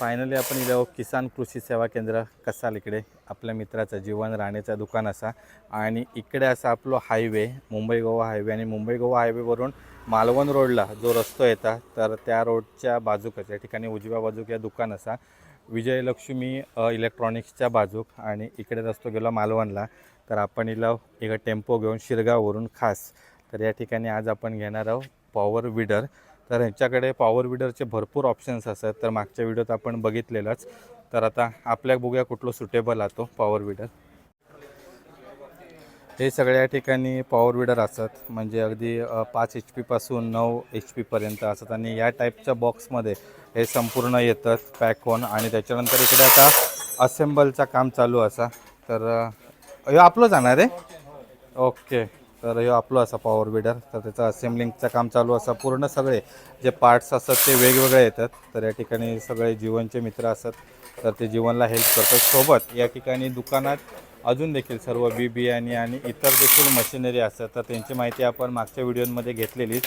Finally आपण इलो किसान कृषी सेवा केंद्र कसाल इकडे. आपल्या मित्राचं जीवन राणेचं दुकान असा. आणि इकडे असा आपलं हायवे मुंबई गोवा हायवे. आणि मुंबई गोवा हायवेवरून मालवण रोडला जो रस्तो येता तर त्या रोडच्या बाजूकच या ठिकाणी उजव्या बाजूक या दुकान असा. विजयलक्ष्मी इलेक्ट्रॉनिक्सच्या बाजूक आणि इकडे रस्तो गेलो मालवणला. तर आपण इला एक टेम्पो घेऊन शिरगाववरून खास. तर या ठिकाणी आज आपण घेणार आहोत पॉवर विडर. तर ह्यांच्याकडे पॉवर विडरचे भरपूर ऑप्शन्स असतात. तर मागच्या व्हिडिओत आपण बघितलेलंच. तर आता आपल्या बघूया कुठलं सुटेबल तो पॉवर विडर हे सगळ्या ठिकाणी पॉवर विडर असतात. म्हणजे अगदी पाच एच पीपासून नऊ एच पीपर्यंत असतात. आणि या टाईपच्या बॉक्समध्ये हे संपूर्ण येतात पॅक होऊन आणि त्याच्यानंतर इकडे आता असेंबलचं काम चालू असा. तर आपलं जाणार आहे? ओके तर हे आपलं असा पॉवर बिडर तर त्याचं असेंब्लिंगचं काम चालू असा पूर्ण सगळे जे पार्ट्स असतात ते वेगवेगळे येतात. तर या ठिकाणी सगळे जीवनचे मित्र असतात. तर ते जीवनला हेल्प करतात. सोबत या ठिकाणी दुकानात अजून देखील सर्व बी बियाणे आणि इतर देखील मशिनरी असतात. तर त्यांची माहिती आपण मागच्या व्हिडिओमध्ये घेतलेलीच.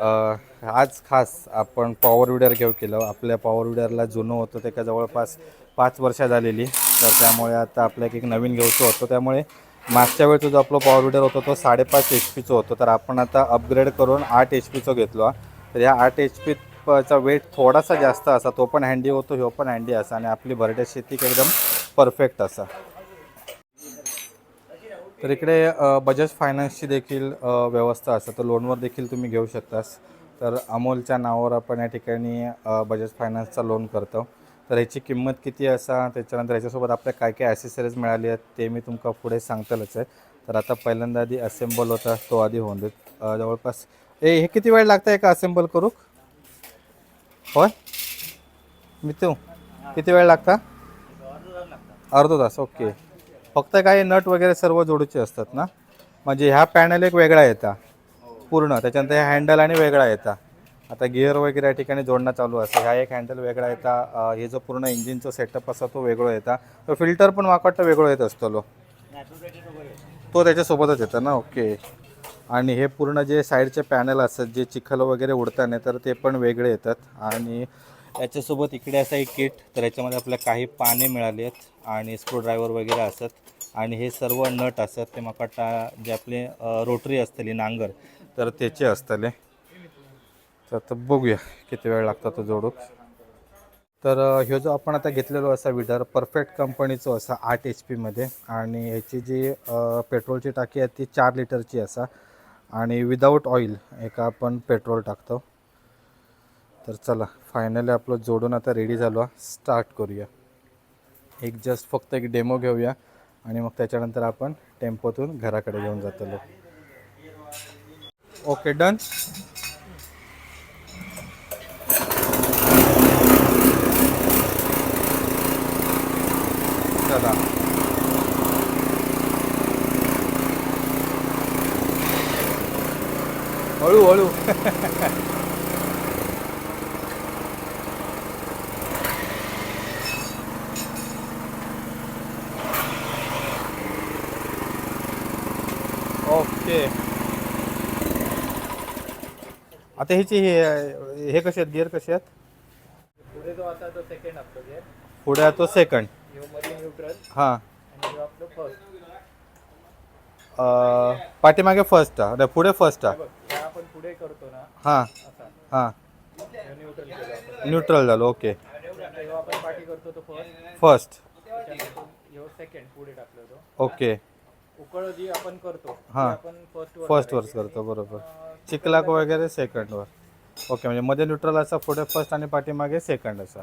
आज खास आपण पॉवर विडर घेऊ केलं. आपल्या पॉवर विडरला जुनं होतं त्याच्या जवळपास पाच वर्ष झालेली. तर त्यामुळे आता आपल्याला एक नवीन घ्यायचं होतं त्यामुळे मागच्या वेळचा जो आपला पॉवर विडर होता तो साडेपाच एच पीचं होतं. तर आपण आता अपग्रेड करून आठ एच पीचं घेतलो तर ह्या आठ एच पीचा वेट थोडासा जास्त असा तो पण हँडी होतो ह्यो पण हँडी असा. आणि आपली भरड्या शेतीक एकदम परफेक्ट असा. तर इकडे बजाज फायनान्सची देखील व्यवस्था असते तर लोनवर देखील तुम्ही घेऊ शकतास. तर अमोलच्या नावावर आपण या ठिकाणी बजाज फायनान्सचा लोन करतो. तर ह्याची किंमत किती असा त्याच्यानंतर ह्याच्यासोबत आपल्या काय काय ॲसेसरीज मिळाली आहेत ते मी तुमका पुढे सांगतलंच आहे. तर आता पहिल्यांदा आधी असेंबल होता तो आधी होऊन देत. जवळपास ए हे किती वेळ लागतं आहे का असेंबल करूक होय? मी तू किती वेळ लागता? अर्धा तास ओके फक्त काही नट वगैरे सर्व जोडूचे असतात ना? म्हणजे ह्या पॅनल एक वेगळा येता. पूर्ण त्याच्यानंतर हे हँडल आणि वेगळा येता. आता गिअर वगैरे या ठिकाणी जोडणं चालू असतं. ह्या एक हँडल वेगळा येता. हे जो पूर्ण इंजिनचा सेटअप असा तो वेगळा येता. तो फिल्टर पण वाकटतं वेगळं येत असतो लो. तो त्याच्यासोबतच येतं ना? ओके. आणि हे पूर्ण जे साईडचे पॅनल असतात जे चिखल वगैरे उडताना तर ते पण वेगळे येतात. आणि याच्यासोबत इकडे असं एक किट तर याच्यामध्ये आपल्याला काही पाने मिळाली आहेत आणि स्क्रूड्रायव्हर वगैरे असतात. आणि हे सर्व नट असतात ते मकाटा जे आपले रोटरी असतली नांगर तर त्याचे असतले. तर आता बघूया किती वेळ लागतो तो जोडूक तर ह्यो जो आपण आता घेतलेलो असा विडर परफेक्ट कंपनीचो असा आठ एच पीमध्ये आणि ह्याची जी पेट्रोलची टाकी आहे ती चार लिटरची असा. आणि विदाऊट ऑइल एका आपण पेट्रोल टाकतो. तर चला फायनली आपलं जोडून आता रेडी झालो स्टार्ट करूया. एक जस्ट फक्त एक डेमो घेऊया. आणि मग त्याच्यानंतर आपण टेम्पोतून घराकडे घेऊन जातो ओके डन चला हळू हळू. ओके. आता ह्याची हे हे कसे आहेत? गिअर कसे आहेत? पुढे जो आता तो सेकंड आपलं गिअर पुढे आहे तो सेकंड न्यूट्रल हां. आणि ह्यो आपलं फर्स्ट पाठीमागे फर्स्ट हा नाही, पुढे फर्स्ट हा ह्या आपण पुढे करतो ना हां. असा. हां. न्यूट्रल न्यूट्रल झालं ओके आपण पाठी करतो तो फर्स्ट फर्स्ट ह्यो सेकंड पुढे टाकलो तो. ओके उकळ जी आपण करतो ती हा. आपण फर्स्ट फर्स्ट वर्स करतो बरोबर. चिकलाक वगैरे सेकंडवर ओके म्हणजे मध्ये न्यूट्रल असा पुढे फर्स्ट आणि पाठीमागे सेकंड असा.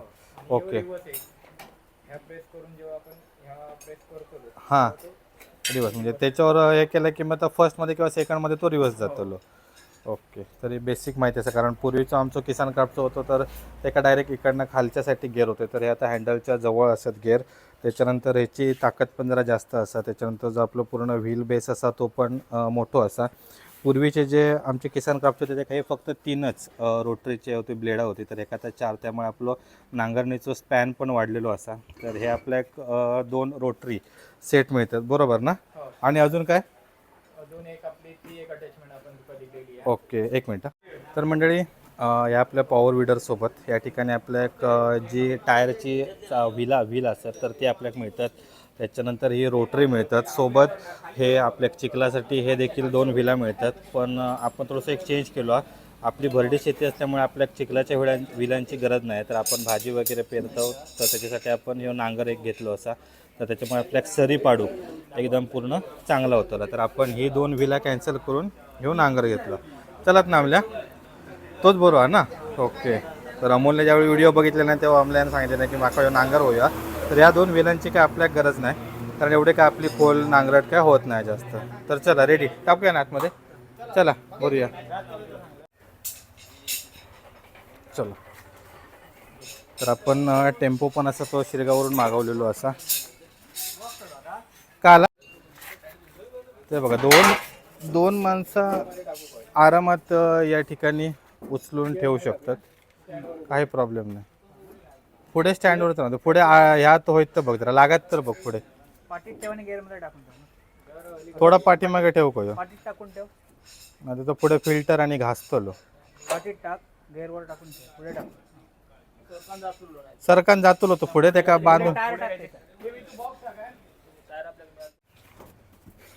ओके ह्या प्रेस करून जेव्हा आपण ह्या प्रेस करतो तो, हां. तो रिवर्स म्हणजे त्याच्यावर हे केलं की मग फर्स्टमध्ये किंवा सेकंडमध्ये तो रिवर्स जातो ओके. तरी बेसिक माहिती असं कारण पूर्वीचं आमचं किसान क्राफ्टचं होतं तर एका डायरेक्ट इकडनं खालच्यासाठी गेअर होते. तर हे आता हँडलच्या जवळ असत गेअर त्याच्यानंतर ह्याची ताकद पण जरा जास्त असा. त्याच्यानंतर जो आपलं पूर्ण व्हील बेस असा तो पण मोठो असा. पूर्वीचे जे आमचे किसान क्राफ्टचे होते ते काही फक्त तीनच रोटरीचे होते ब्लेडा होती. तर एखादा चार त्यामुळे आपलं नांगरणीचं स्पॅन पण वाढलेलो असा. तर हे आपल्या एक दोन रोटरी सेट मिळतात. बरोबर ना? हो. आणि अजून काय? अजून एक आपली ती एक अटॅचमेंट आपण तुका दिलेली आहे ओके एक मिनटं. तर मंडळी या आपल्या पॉवर विडरसोबत या ठिकाणी आपल्या एक जी टायरची विला व्हील असतात तर ती आपल्याक मिळतात. त्याच्यानंतर ही रोटरी मिळतात. सोबत हे आपल्या चिखलासाठी हे देखील दोन विला मिळतात. पण आपण थोडंसं एक चेंज केलो. आहे. आपली भरडी शेती असल्यामुळे आपल्या चिखलाच्या विळा विलांची गरज नाही. तर आपण भाजी वगैरे पेरतो तर त्याच्यासाठी आपण हे नांगर एक घेतलो असा तर त्याच्यामुळे आपल्या सरी पाडू एकदम पूर्ण चांगला होतो तर आपण ही दोन विला कॅन्सल करून घेऊन नांगर घेतला. चलात ना आमल्या? तोच बरोबर ना? ओके. तर अमोलने ज्यावेळी व्हिडिओ बघितले नाही तेव्हा अमल्याने सांगितले नाही की माका नांगर होऊया. तर या दोन वेलांची काय आपल्याला गरज नाही. कारण एवढे काय आपली पोल नांगरट काय होत नाही जास्त. तर चला रेडी टाकूया ना आतमध्ये? चला बोलूया चला. तर आपण टेम्पो पण असा तो शिरगावरून मागवलेलो असा. काला. ते बघा दोन दोन माणसं आरामात या ठिकाणी उचलून ठेवू शकतात. काही प्रॉब्लेम नाही. पुढे स्टँडवरच राहतो पुढे ह्यात होईत तर बघ जरा. लागत तर बघ पुढे. थोडा पाठीमागे ठेव को पाटीत टाकून ठेव. आता तो पुढे फिल्टर आणि घासतो पाटीत टाक गेअरवर टाकून ठेव. पुढे टाक. सरकन जातो तो पुढे. ते का बांधून.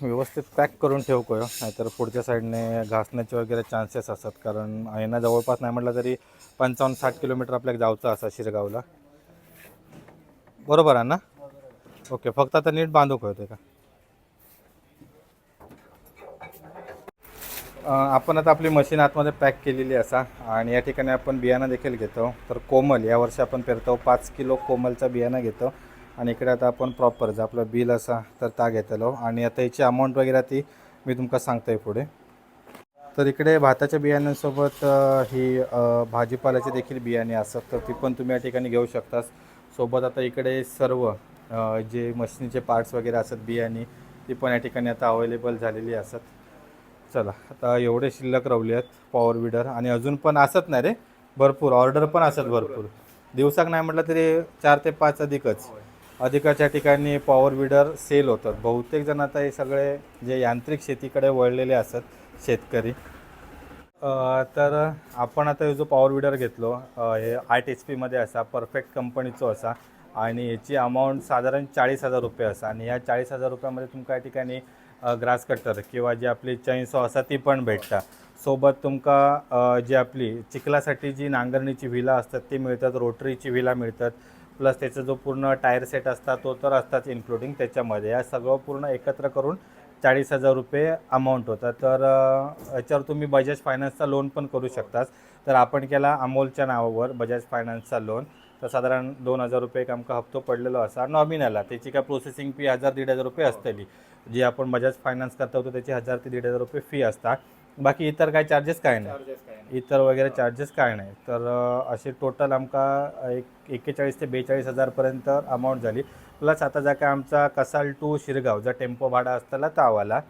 व्यवस्थित पॅक करून ठेव को नाहीतर पुढच्या साईडने घासण्याचे वगैरे चान्सेस असतात. कारण आईना जवळपास नाही म्हटलं तरी पंचावन्न साठ किलोमीटर आपल्याला जायचं असं शिरगावला. बरोबर आहे ना? ओके फक्त आता नीट बांधू होते का? आपण आता आपली मशीन आतमध्ये पॅक केलेली असा. आणि या ठिकाणी आपण बियाणं देखील घेतो. तर कोमल यावर्षी आपण पेरतो पाच किलो कोमलचा बियाणं घेतो. आणि इकडे आता आपण प्रॉपर जर आपलं बिल असा तर ता घेतलो आणि आता याची अमाऊंट वगैरे ती मी तुमका सांगतोय पुढे. तर इकडे भाताच्या बियाण्यांसोबत ही भाजीपाल्याचे देखील बियाणे असतात. तर ती पण तुम्ही या ठिकाणी घेऊ शकता सोबत आता इकडे सर्व जे मशीनचे पार्ट्स वगैरे असतात बियाणे ती पण या ठिकाणी आता अवेलेबल झालेली असतात. चला आता एवढे शिल्लक रवले आहेत पॉवर विडर आणि अजून पण असत नाही रे. भरपूर ऑर्डर पण असत भरपूर. दिवसाक नाही म्हटलं तरी चार ते पाच अधिकच. अधिकाच्या ठिकाणी पॉवर विडर सेल होतात. बहुतेक जण आता हे सगळे जे यांत्रिक शेतीकडे वळलेले असतात शेतकरी. तर आपण आता हे जो पॉवर विडर घेतलो हे आठ एच पीमध्ये असा परफेक्ट कंपनीचो असा आणि याची अमाऊंट साधारण चाळीस हजार रुपये असा. आणि या चाळीस हजार रुपयामध्ये तुमका या ठिकाणी ग्रास कटर किंवा जी आपली चैनसॉ असा ती पण भेटता. सोबत तुमका जी आपली चिखलासाठी जी नांगरणीची व्हिला असतात ती मिळतात रोटरीची व्हिला मिळतात प्लस त्याचा जो पूर्ण टायर सेट असतात तो तर असतात इन्क्लुडिंग त्याच्यामध्ये. या सगळं पूर्ण एकत्र करून चाळीस हजार रुपये अमाऊंट होता. तर याच्यावर तुम्ही बजाज फायनान्सचा लोन पण करू शकतास. तर आपण केला अमोलच्या नावावर बजाज फायनान्सचा लोन तर साधारण दोन हजार रुपये एक आमका हप्तो पडलेलो असा. नॉमिनला त्याची काय प्रोसेसिंग फी हजार दीड हजार रुपये असतली. जी आपण बजाज फायनान्स करता होतो त्याची हजार ते दीड हजार रुपये फी असतात बाकी इतर काय चार्जेस काय नाही. इतर वगैरे चार्जेस काय नाही. तर अ, असे टोटल आमका एक एक्केचाळीस ते बेचाळीस हजारपर्यंत अमाऊंट झाली. प्लस आता जा काय आमचा कसाल टू शिरगाव जा टेम्पो भाडा असताना तावाला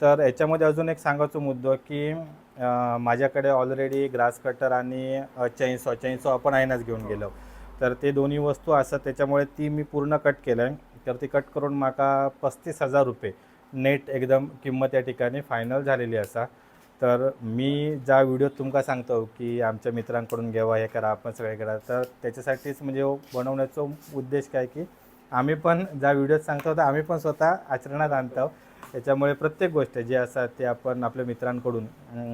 तर याच्यामध्ये अजून एक सांगायचं मुद्दो की अ, माझ्याकडे ऑलरेडी ग्रास कटर आणि चैनसॉ चैनसॉ आपण आहेनच घेऊन गेलो. तर ते दोन्ही वस्तू असतात त्याच्यामुळे ती मी पूर्ण कट केलं आहे तर ती कट करून माका पस्तीस हजार रुपये नेट एकदम किंमत या ठिकाणी फायनल झालेली असा. तर मी ज्या व्हिडिओ तुमका सांगतो की आमच्या मित्रांकडून घ्यावा हे करा आपण सगळे करा तर त्याच्यासाठीच म्हणजे बनवण्याचा उद्देश काय की आम्ही पण ज्या व्हिडिओत सांगतो तर आम्ही पण स्वतः आचरणात आणतो. त्याच्यामुळे प्रत्येक गोष्ट जे असतात ते आपण आपल्या मित्रांकडून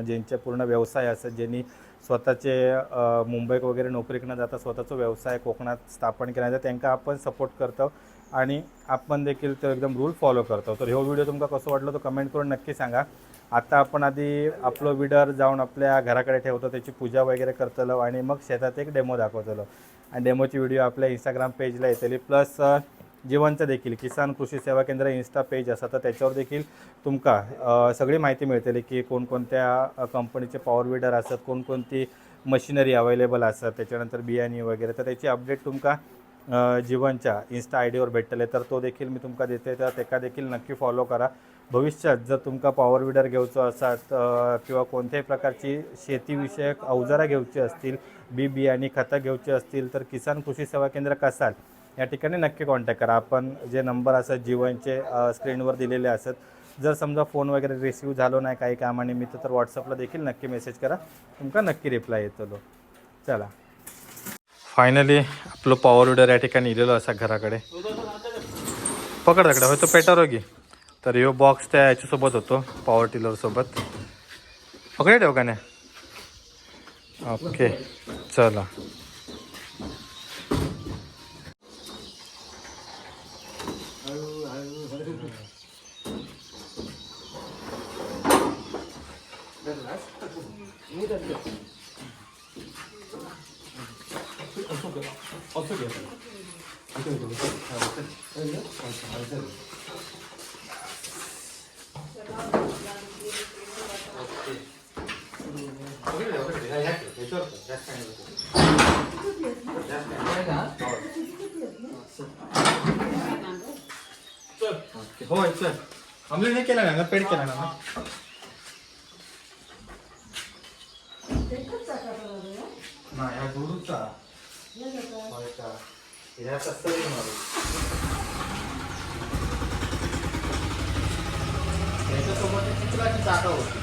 ज्यांचे पूर्ण व्यवसाय असतात ज्यांनी स्वतःचे मुंबईक मुंबईत वगैरे नोकरीक न जाता स्वतःचा व्यवसाय कोकणात स्थापन केला त्यांना आपण सपोर्ट करतो आणि आपण देखील तो एकदम रूल फॉलो करतो. तर ह्यो व्हिडिओ तुमका कसं वाटलं तो कमेंट करून नक्की सांगा. आता आपण आधी आपलं विडर जाऊन आपल्या घराकडे ठेवतो त्याची पूजा वगैरे करतलो आणि मग शेतात एक डेमो दाखवतलो. आणि डेमोची व्हिडिओ आपल्या इंस्टाग्राम पेजला येतली. प्लस जीवनचं देखील किसान कृषी सेवा केंद्र इन्स्टा पेज असा तर त्याच्यावर देखील तुमका सगळी माहिती मिळतली की कोणकोणत्या कंपनीचे पॉवर विडर असतात कोणकोणती मशिनरी अवेलेबल असतात त्याच्यानंतर बियाणी वगैरे. तर त्याची अपडेट तुमका जीवनच्या इन्स्टा आय डीवर भेटतले. तर तो देखील मी तुमका देते तर तेका देखील नक्की फॉलो करा. भविष्यात जर तुमका पॉवर विडर घेवचो असात किंवा कोणत्याही प्रकारची शेतीविषयक अवजारा घेऊची असतील बी बियाणी खतं घेऊची असतील तर किसान कृषी सेवा केंद्र कसाल? या ठिकाणी नक्की कॉन्टॅक्ट करा. आपण जे नंबर असतात जीवनचे स्क्रीनवर दिलेले असत जर समजा फोन वगैरे रिसिव्ह झालो नाही काही कामानिमित्त तर व्हॉट्सअपला देखील नक्की मेसेज करा. तुमका नक्की रिप्लाय येतो चला. फायनली आपलं पॉवर विडर या ठिकाणी इलेलो असा घराकडे. पकड तकडे. होय तो पेटारो की तर ह्यो बॉक्स त्या याच्यासोबत होतो पॉवर टिलरसोबत ओके पकडे ठेव का नाही? ओके चला. होय चल आमले नाही केला ना पेड केला ना नाही हा गुरुचा होय का ह्या सस्तरी मारू याच्यासोबत एक चिखलाची चाका होती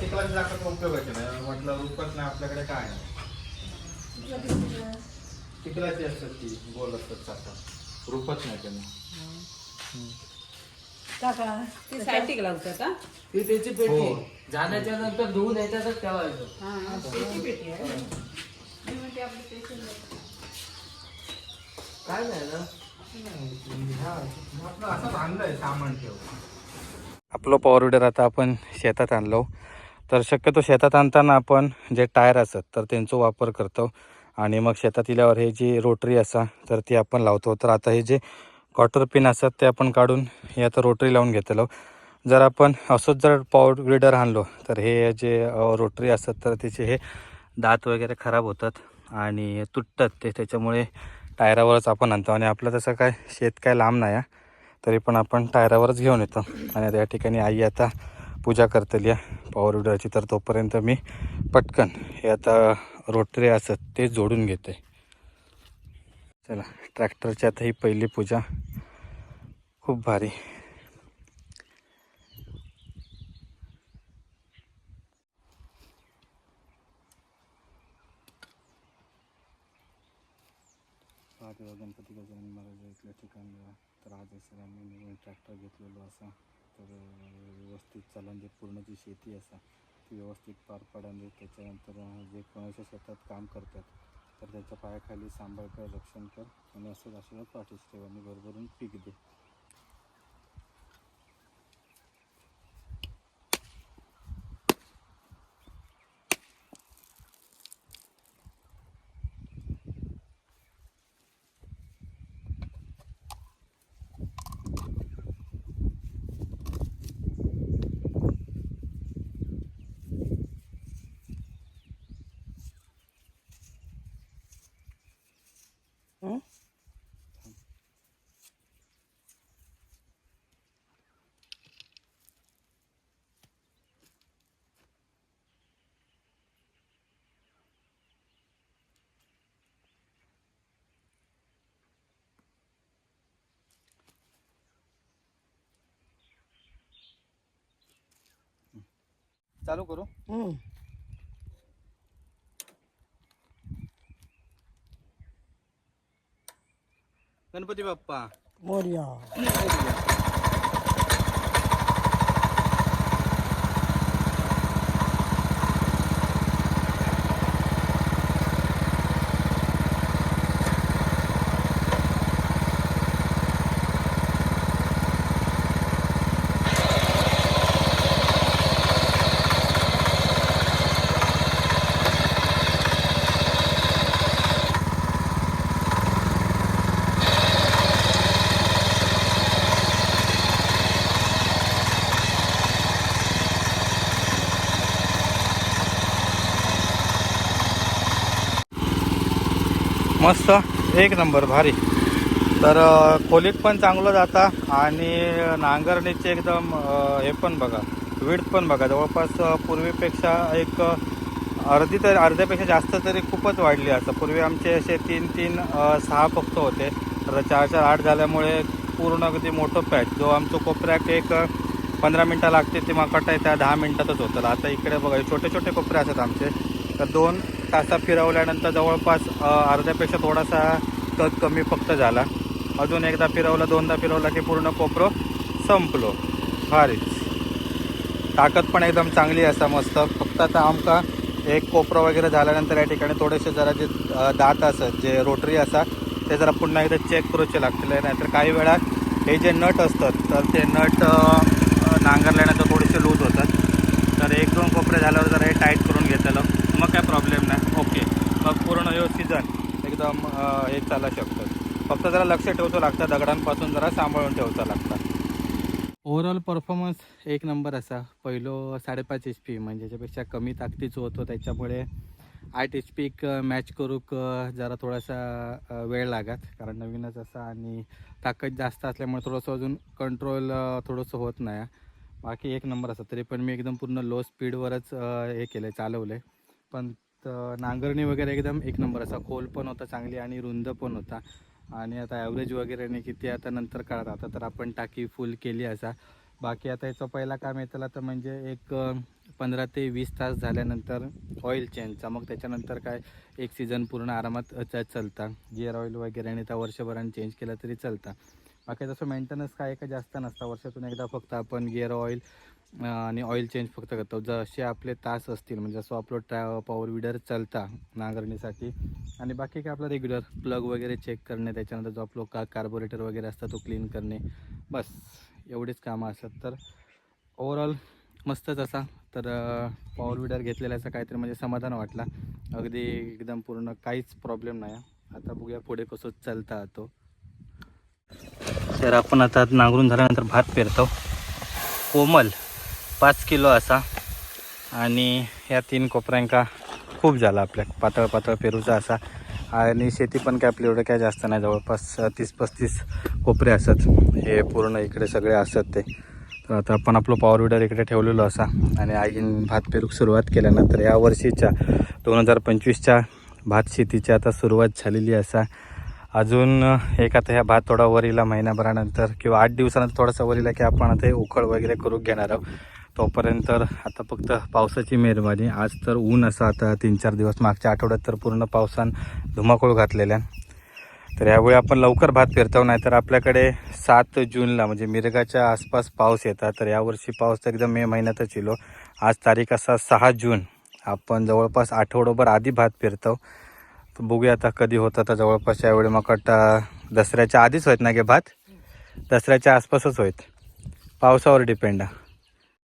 म्हटलं चिखलाची चाका उपयोगाची नाही? म्हटलं रुपत नाही आपल्याकडे काय आहे? चिखलाची असतात ती? गोल असतात चाका रुपत नाही त्यांना. टाका ते सायटिक लावतात का ती त्याची पेटी हो. जाण्याच्या नंतर धुवून ठेवायचं. हा त्याची पेटी आहे. मी म्हणते आपली पेशंट काय नाही ना? आपलं असं आणलंय सामान ठेव आपलं पॉवर विडर आता आपण शेतात आणलो. तर शक्यतो शेतात आणताना आपण जे टायर असतात तर त्यांचा वापर करतो. आणि मग शेतात इल्यावर हे जी रोटरी असा तर ती आपण लावतो. तर आता हे जे कॉटर पिन असतात ते आपण काढून हे आता रोटरी लावून घेतलो जर आपण असंच जर पॉवर विडर आणलो तर हे जे रोटरी असतात तर त्याचे हे दात वगैरे खराब होतात आणि तुटतात. ते त्याच्यामुळे टायरावरच आपण आणतो. आणि आपलं तसं काय शेत काय लांब नाही आहे. तरी पण आपण टायरावरच घेऊन येतो. आणि आता या ठिकाणी आई आता पूजा करतली पॉवर विडरची तर तोपर्यंत मी पटकन हे आता रोटरी असत ते जोडून घेते. चला ट्रॅक्टरची आता ही पहिली पूजा. खूप भारी. गणपती गजानन महाराज इथल्या ठिकाणी तर आज सरांनी नवीन ट्रॅक्टर घेतलेलो असा. तर व्यवस्थित चालन जे पूर्ण जी शेती असा ती व्यवस्थित पार पाडावी त्याच्यानंतर जे कोणाच्या शेतात काम करतात तर त्याच्या पायाखाली सांभाळ कर रक्षण कर आणि असंच आशीर्वाद पाठीस ठेव आणि भरभरून पीक दे. चालू करू? गणपती बाप्पा. मोर्या. मस्त एक नंबर भारी. तर खोलीत पण चांगलं जाता आणि नांगरणीचे एकदम हे पण बघा वीड पण बघा. जवळपास पूर्वीपेक्षा एक अर्धी तरी अर्ध्यापेक्षा जास्त तरी खूपच वाढली असं. पूर्वी आमचे असे तीन तीन सहा फक्त होते. तर चार चार आठ झाल्यामुळे पूर्ण अगदी मोठं पॅच. जो आमचं कोपऱ्यात एक पंधरा मिनटं लागते ते मकाटा त्या दहा मिनटातच होतं. आता इकडे बघा छोटे छोटे कोपरे असतात आमचे. तर दोन तासा फिरवल्यानंतर जवळपास अर्ध्यापेक्षा थोडासा तग कमी फक्त झाला. अजून एकदा फिरवलं दोनदा फिरवलं की पूर्ण कोपरो संपलो. भारीच. ताकद पण एकदम चांगली असा मस्त. फक्त आता आमका एक कोपरा वगैरे झाल्यानंतर या ठिकाणी थोडेसे जरा जे दात असत जे रोटरी असा ते जरा पुन्हा एकदा चेक करूचे लागतील. नाहीतर काही वेळा हे जे नट असतात तर ते नट नांगरल्यानंतर थोडेसे लूज होतात. तर एक दोन कोपरे झाल्यावर जरा हे टाईट करून घेतलं मग काय प्रॉब्लेम नाही. ओके मग पूर्ण हे सीझन एकदम हे चालू शकतं. फक्त जरा लक्ष ठेवतो लागतं. दगडांपासून जरा सांभाळून ठेवचा लागतं. ओव्हरऑल परफॉर्मन्स एक नंबर असा. पहिलो साडेपाच एच पी म्हणजे त्याच्यापेक्षा कमी ताकदीचं होतो त्याच्यामुळे आठ एच पी मॅच करूक जरा थोडासा वेळ लागत. कारण नवीनच असा आणि ताकद जास्त असल्यामुळे थोडंसं अजून कंट्रोल थोडंसं होत नाही. बाकी एक नंबर असा. तरी पण मी एकदम पूर्ण लो स्पीडवरच हे केलं आहे चालवलं आहे पण नांगरणी वगैरे एकदम एक नंबर असा. खोल पण होता चांगली आणि रुंद पण होता. आणि आता ॲव्हरेज वगैरे नाही किती आता नंतर काढत आता तर आपण टाकी फुल केली असा. बाकी आता याचं पहिला काम येतं तर म्हणजे एक पंधरा ते वीस तास झाल्यानंतर ऑइल चेंजचा मग त्याच्यानंतर काय एक सीझन पूर्ण आरामात चलता चालता. गिअर ऑइल वगैरे आणि त्या वर्षभराने चेंज केलं तरी चालतं. बाकी तसं मेंटेनन्स काय का जास्त नसतं. वर्षातून एकदा फक्त आपण गिअर ऑइल आणि ऑइल चेंज फक्त करतो. जसे आपले तास असतील म्हणजे जसं आपलं ट्रॅ पॉवर विडर चालता नांगरणीसाठी. आणि बाकी काय आपला रेग्युलर प्लग वगैरे चेक करणे त्याच्यानंतर जो आपलं का कार्बोरेटर वगैरे असतं तो क्लीन करणे. बस एवढेच कामं असतात. तर ओवरऑल मस्तच असा तर पॉवर विडर घेतलेल्याचा काहीतरी म्हणजे समाधान वाटला. अगदी एकदम पूर्ण काहीच प्रॉब्लेम नाही. आता बघूया पुढे कसं चालता तो. तर आपण आता नांगरून झाल्यानंतर भात पेरतो. कोमल. पाच किलो असा. आणि या तीन कोपऱ्यांका खूप झाला आपल्या पातळ पातळ पेरूचा असा. आणि शेती पण काय आपली एवढं काय जास्त नाही. जवळपास तीस पस्तीस कोपरे असत. हे पूर्ण इकडे सगळे असत ते. तर आता आपण आपलं पॉवर विडर इकडे ठेवलेलो असा. आणि आईन भात पेरूक सुरुवात केल्यानंतर या वर्षीच्या दोन हजार पंचवीसच्या भात शेतीची आता सुरुवात झालेली असा. अजून एक आता ह्या भात थोडा वरीला महिन्याभरानंतर किंवा आठ दिवसानंतर थोडासा वरीला की आपण आता हे उखळ वगैरे करून घेणार आहोत. तोपर्यंत तर आता फक्त पावसाची मेहरबानी. आज तर ऊन असं आता तीन चार दिवस मागच्या आठवड्यात तर पूर्ण पावसान धुमाकूळ घातलेल्या. तर यावेळी आपण लवकर भात पेरतो नाही तर आपल्याकडे सात जूनला म्हणजे मिरगाच्या आसपास पाऊस येतात. तर यावर्षी पाऊस तर एकदम मे महिन्यातच येलो हो. आज तारीख असा सहा जून. आपण जवळपास आठवडाभर आधी भात पेरतो तर बघूया आता कधी होतं तर जवळपास यावेळी मग दसऱ्याच्या आधीच होत ना गे भात? दसऱ्याच्या आसपासच होत. पावसावर डिपेंड आहे.